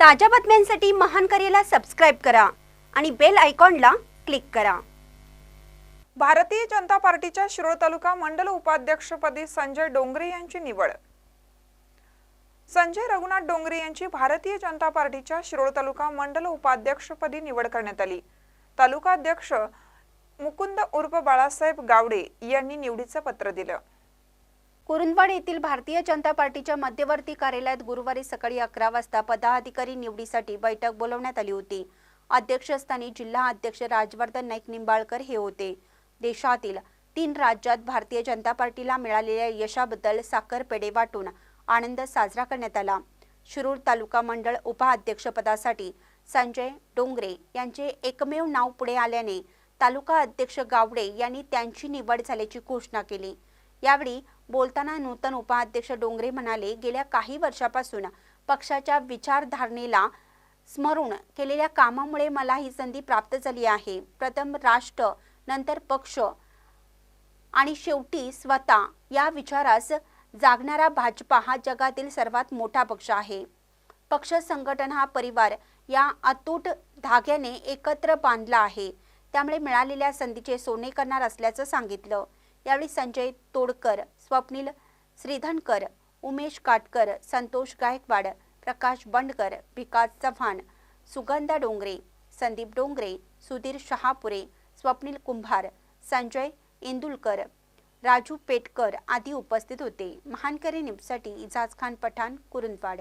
ताज्या बातम्यांसाठी महान करेला सबस्क्राईब करा आणि बेल आयकॉनला क्लिक करा. भारतीय जनता पार्टीच्या शिरोळ तालुका मंडल उपाध्यक्षपदी संजय डोंगरे यांची निवड. संजय रघुनाथ डोंगरे यांची भारतीय जनता पार्टीच्या शिरोळ तालुका मंडल उपाध्यक्षपदी निवड करण्यात आली. तालुका अध्यक्ष मुकुंद उर्फ बाळासाहेब गावडे यांनी निवडीचं पत्र दिलं. कुरुंदवाड येथील भारतीय जनता पार्टीच्या मध्यवर्ती कार्यालयात गुरुवारी सकाळी अकरा वाजता पदाधिकारी निवडीसाठी बैठक बोलवण्यात आली होती. अध्यक्षस्थानी जिल्हा अध्यक्ष राजवर्धन नाईक निंबाळकर हे होते. देशातील तीन राज्यात भारतीय जनता पार्टीला मिळालेल्या यशाबद्दल साखरपेढे वाटून आनंद साजरा करण्यात आला. शिरूर तालुका मंडळ उपाध्यक्षपदासाठी संजय डोंगरे यांचे एकमेव नाव पुढे आल्याने तालुका अध्यक्ष गावडे यांनी त्यांची निवड झाल्याची घोषणा केली. यावेळी बोलताना नूतन उपाध्यक्ष डोंगरे म्हणाले गेल्या काही वर्षापासून पक्षाच्या विचारधारणेला स्मरून केलेल्या कामामुळे मला ही संधी प्राप्त झाली आहे. प्रथम राष्ट्र नंतर पक्ष आणि शेवटी स्वतः. या विचारास जागणारा भाजपा हा जगातील सर्वात मोठा पक्ष आहे. पक्ष संघटन हा परिवार या अतूट धाग्याने एकत्र बांधला आहे. त्यामुळे मिळालेल्या संधीचे सोने करणार असल्याचं सांगितलं. यावेळी संजय तोडकर स्वप्नील श्रीधनकर उमेश काटकर संतोष गायकवाड प्रकाश बंडकर विकास चव्हाण सुगंधा डोंगरे संदीप डोंगरे सुधीर शहापुरे स्वप्नील कुंभार संजय इंदुलकर राजू पेटकर आदी उपस्थित होते. महानकरी निपसाठी इजाज खान पठाण कुरुंदवाड.